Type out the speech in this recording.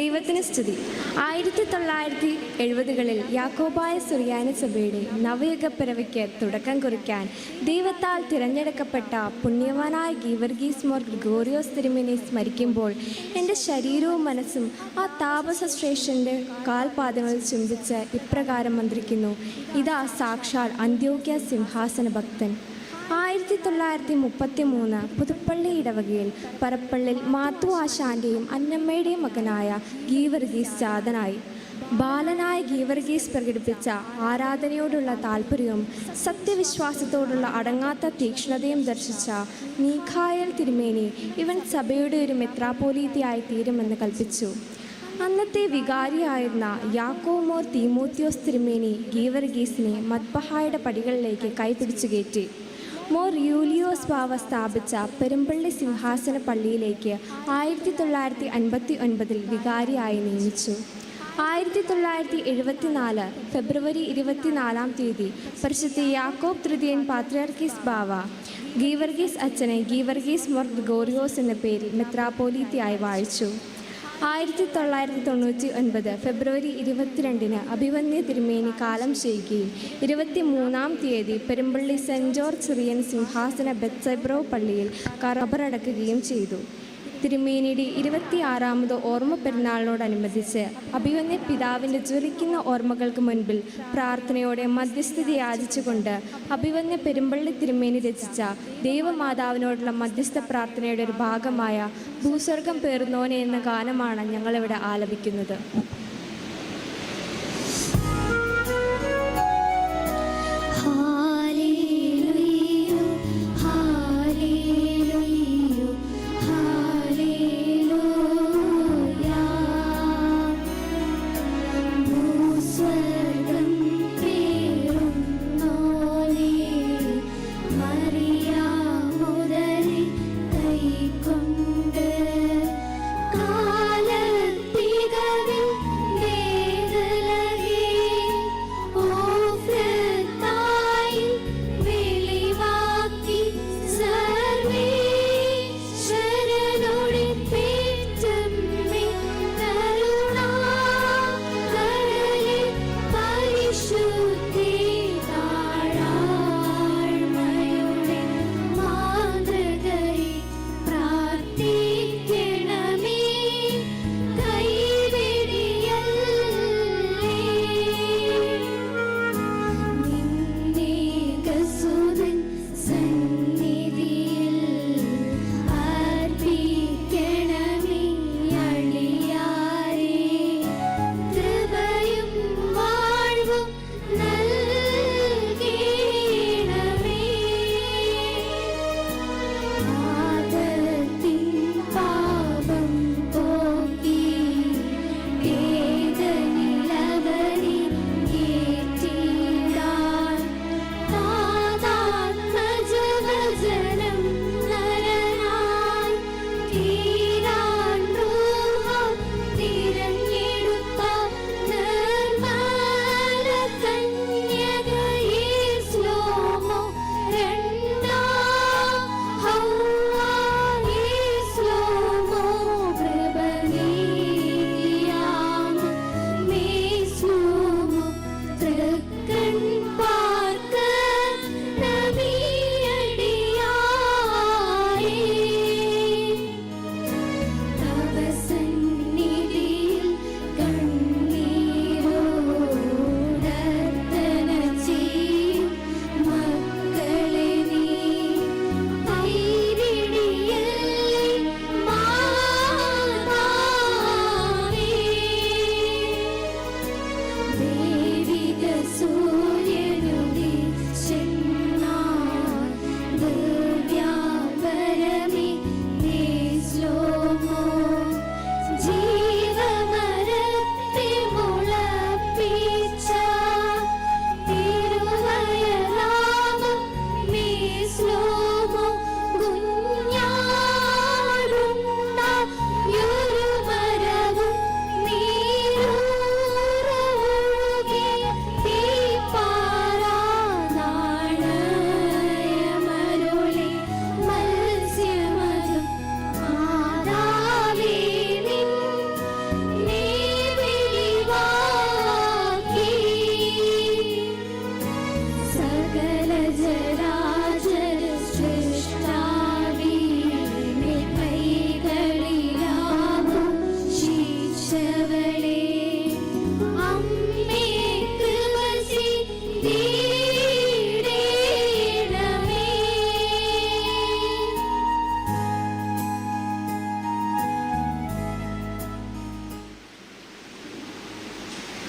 ദൈവത്തിന് സ്തുതി. ആയിരത്തി തൊള്ളായിരത്തി എഴുപതുകളിൽ യാക്കോബായ സുറിയാനി സഭയുടെ നവയുഗപ്പിറവിക്ക് തുടക്കം കുറിക്കാൻ ദൈവത്താൽ തിരഞ്ഞെടുക്കപ്പെട്ട പുണ്യവാനായ ഗീവർഗീസ് മോർ ഗ്രിഗോറിയോസ് തിരുമിനെ സ്മരിക്കുമ്പോൾ എന്റെ ശരീരവും മനസ്സും ആ താപസ താപസശ്രേഷ്ഠന്റെ കാൽപാദങ്ങളിൽ ചുംബിച്ച് ഇപ്രകാരം മന്ത്രിക്കുന്നു. ഇതാ സാക്ഷാൽ അന്ത്യോക്യ സിംഹാസന ഭക്തൻ ആയിരത്തി തൊള്ളായിരത്തി മുപ്പത്തി മൂന്ന് പുതുപ്പള്ളി ഇടവകയിൽ പരപ്പള്ളിൽ മാത്തു ആശാന്റെയും അന്നമ്മയുടെയും മകനായ ഗീവർഗീസ് ജാതനായി. ബാലനായ ഗീവർഗീസ് പ്രകടിപ്പിച്ച ആരാധനയോടുള്ള താല്പര്യവും സത്യവിശ്വാസത്തോടുള്ള അടങ്ങാത്ത തീക്ഷ്ണതയും ദർശിച്ച നീഖായൽ തിരുമേനി ഇവൻ സഭയുടെ ഒരു മെത്രാപോലീതിയായി തീരുമെന്ന് കൽപ്പിച്ചു. അന്നത്തെ വികാരിയായിരുന്ന യാക്കോമോർ തീമോത്യോസ് തിരുമേനി ഗീവർഗീസിനെ മദ്ബഹായുടെ പടികളിലേക്ക് കൈപിടിച്ചു കയറ്റി. മോർ യൂലിയോസ് ബാവ സ്ഥാപിച്ച പെരുമ്പള്ളി സിംഹാസന പള്ളിയിലേക്ക് ആയിരത്തി തൊള്ളായിരത്തി അൻപത്തി ഒൻപതിൽ വികാരിയായി നിയമിച്ചു. ആയിരത്തി തൊള്ളായിരത്തി എഴുപത്തിനാല് ഫെബ്രുവരി ഇരുപത്തിനാലാം തീയതി പരിശുദ്ധ യാക്കോബ് തൃതീയൻ പാത്രിയാർക്കീസ് ബാവ ഗീവർഗീസ് അച്ഛനെ ഗീവർഗീസ് മോർ ഗോറിയോസ് എന്ന പേരിൽ മെത്രാപോലീത്തിയായി വാഴിച്ചു. ആയിരത്തി തൊള്ളായിരത്തി തൊണ്ണൂറ്റി ഒൻപത് ഫെബ്രുവരി ഇരുപത്തിരണ്ടിന് അഭിവന്യ തിരുമേനി കാലം ചെയ്യുകയും ഇരുപത്തി മൂന്നാം തീയതി പെരുമ്പള്ളി സെന്റ് ജോർജ് സിറിയൻ സിംഹാസന ബെത്സെബ്രോ പള്ളിയിൽ കറബറടക്കുകയും ചെയ്തു. തിരുമേനിയുടെ ഇരുപത്തിയാറാമത് ഓർമ്മ പെരുന്നാളിനോടനുബന്ധിച്ച് അഭിമന്യ പിതാവിന്റെ ജ്വലിക്കുന്ന ഓർമ്മകൾക്ക് മുൻപിൽ പ്രാർത്ഥനയോടെ മധ്യസ്ഥിതി യാചിച്ചുകൊണ്ട് അഭിമന്യ പെരുമ്പള്ളി തിരുമേനി രചിച്ച ദൈവമാതാവിനോടുള്ള മധ്യസ്ഥ പ്രാർത്ഥനയുടെ ഒരു ഭാഗമായ ഭൂസ്വർഗം പേർന്നോനെ എന്ന ഗാനമാണ് ഞങ്ങളിവിടെ ആലപിക്കുന്നത്. ആ you.